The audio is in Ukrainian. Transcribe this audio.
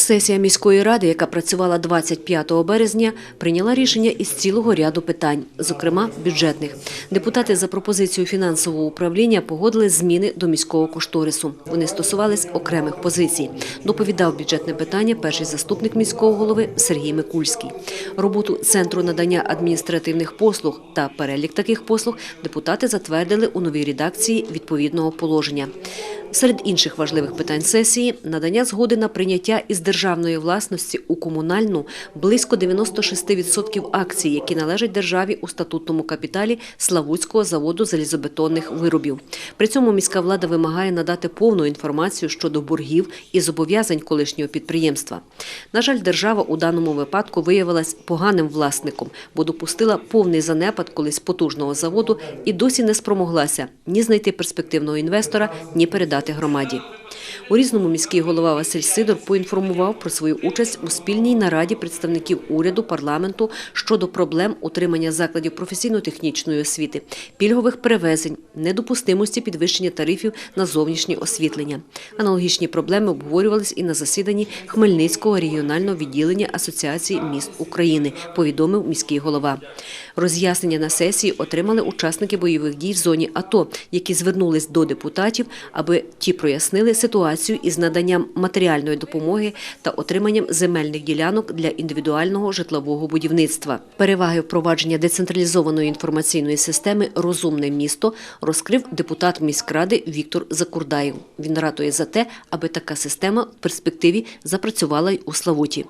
Сесія міської ради, яка працювала 25 березня, прийняла рішення із цілого ряду питань, зокрема бюджетних. Депутати за пропозицією фінансового управління погодили зміни до міського кошторису. Вони стосувались окремих позицій. Доповідав бюджетне питання перший заступник міського голови Сергій Микульський. Роботу центру надання адміністративних послуг та перелік таких послуг депутати затвердили у новій редакції відповідного положення. Серед інших важливих питань сесії надання згоди на прийняття із державної власності у комунальну близько 96% акцій, які належать державі у статутному капіталі Славутського заводу залізобетонних виробів. При цьому міська влада вимагає надати повну інформацію щодо боргів і зобов'язань колишнього підприємства. На жаль, держава у даному випадку виявилась поганим власником, бо допустила повний занепад колись потужного заводу і досі не спромоглася ні знайти перспективного інвестора, ні передати громаді. У різному міський голова Василь Сидор поінформував про свою участь у спільній нараді представників уряду, парламенту щодо проблем утримання закладів професійно-технічної освіти, пільгових перевезень, недопустимості підвищення тарифів на зовнішнє освітлення. Аналогічні проблеми обговорювались і на засіданні Хмельницького регіонального відділення Асоціації міст України, повідомив міський голова. Роз'яснення на сесії отримали учасники бойових дій в зоні АТО, які звернулись до депутатів, аби ті прояснили ситуацію із наданням матеріальної допомоги та отриманням земельних ділянок для індивідуального житлового будівництва. Переваги впровадження децентралізованої інформаційної системи Розумне місто розкрив депутат міськради Віктор Закурдаєв. Він ратує за те, аби така система в перспективі запрацювала й у Славуті.